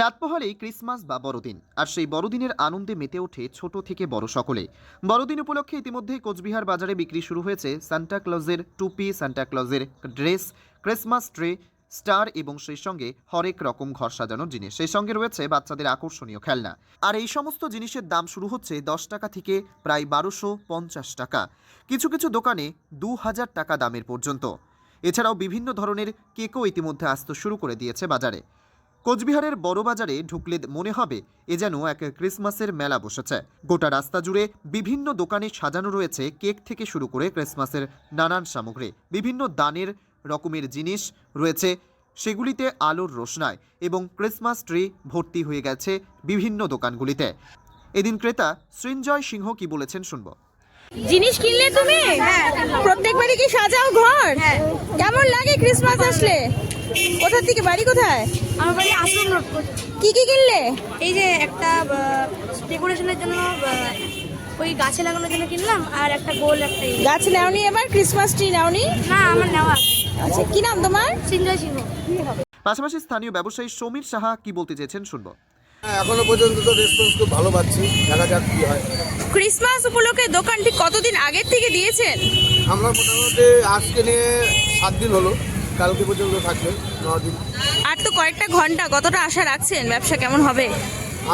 রাত পোহালেই ক্রিসমাস বা বড়দিন, আর সেই বড়দিনের আনন্দে মেতে ওঠে ছোট থেকে বড় সকলে। বড়দিন উপলক্ষে ইতিমধ্যেই কোচবিহার বাজারে বিক্রি শুরু হয়েছে সান্টা ক্লজের টুপি, সান্টা ক্লজের ড্রেস, ক্রিসমাস ট্রে, স্টার এবং সেই সঙ্গে হরেক রকম ঘর সাজানোর জিনিস। সেই সঙ্গে রয়েছে বাচ্চাদের আকর্ষণীয় খেলনা। আর এই সমস্ত জিনিসের দাম শুরু হচ্ছে দশ টাকা থেকে প্রায় বারোশো পঞ্চাশ টাকা। কিছু কিছু দোকানে দু হাজার টাকা দামের পর্যন্ত। এছাড়াও বিভিন্ন ধরনের কেকও ইতিমধ্যে আসতে শুরু করে দিয়েছে বাজারে। কোচবিহারের বড় বাজারে ঢুকলে মনে হবে এ যেন এক ক্রিসমাসের মেলা বসেছে। গোটা রাস্তা জুড়ে বিভিন্ন দোকানে সাজানো রয়েছে কেক থেকে শুরু করে ক্রিসমাসের নানান সামগ্রী, বিভিন্ন দানের রকমের জিনিস রয়েছে, সেগুলিতে আলোর রোশনায় এবং ক্রিসমাস ট্রি ভর্তি হয়ে গেছে বিভিন্ন দোকানগুলিতে। এদিন ক্রেতা সৃঞ্জয় সিংহ কি বলেছেন শুনব। জিনিস কিনলে তুমি? প্রত্যেকবারই কি সাজাও ঘর? কেমন লাগে ক্রিসমাস আসলে? কোথা থেকে বাড়ি কোথায়? আমার বাড়ি আশ্রম রোড কি কি কিনলে? এই যে একটা ডেকোরেশনের জন্য ওই গাছে লাগানোর জন্য কিনলাম আর একটা গোল একটা ইয়ে। গাছ নাওনি এবার? ক্রিসমাস ট্রি নাওনি? না আমার নেওয়া আচ্ছা কি নাম তোমার? সিঞ্জয় সিংহ। পাশাপাশি স্থানীয় ব্যবসায়ী সমীর সাহা কি বলতে চেয়েছেন শুনব। হ্যাঁ, এখনও পর্যন্ত তো রেসপন্স খুব ভালো পাচ্ছি দেখা যাক কি হয়। ক্রিসমাস উপলক্ষে দোকানটি কতদিন আগের থেকে দিয়েছেন? আমরা মোটামুটি আজকে নিয়ে সাত দিন হলো কালকে পর্যন্ত থাকবে ন দিন। আর তো কয়েকটা ঘণ্টা কতটা আশা রাখছেন ব্যবসা কেমন হবে?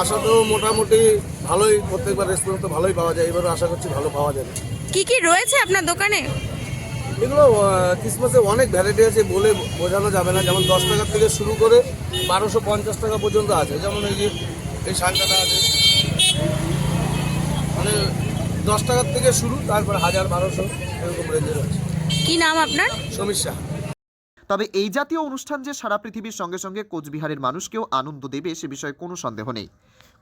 আশা তো মোটামুটি ভালোই প্রত্যেকবার রেসপন্স তো ভালোই পাওয়া যায় এবারও আশা করছি ভালো পাওয়া যাবে। কি কি রয়েছে আপনার দোকানে? এগুলো ক্রিসমাসে অনেক ভ্যারাইটি আছে বলে বোঝানো যাবে না। যেমন দশ টাকা থেকে শুরু করে বারোশো পঞ্চাশ টাকা পর্যন্ত আছে। যেমন এই যে এই শানটাটা আছে। মানে দশ টাকার থেকে শুরু তারপর হাজার বারোশো এরকম রেঞ্জের আছে। কি নাম আপনার? সমস্যা তবে এই জাতীয় অনুষ্ঠান যে সারা পৃথিবীর সঙ্গে সঙ্গে কোচবিহারের মানুষকেও আনন্দ দেবে সে বিষয়ে কোনো সন্দেহ নেই।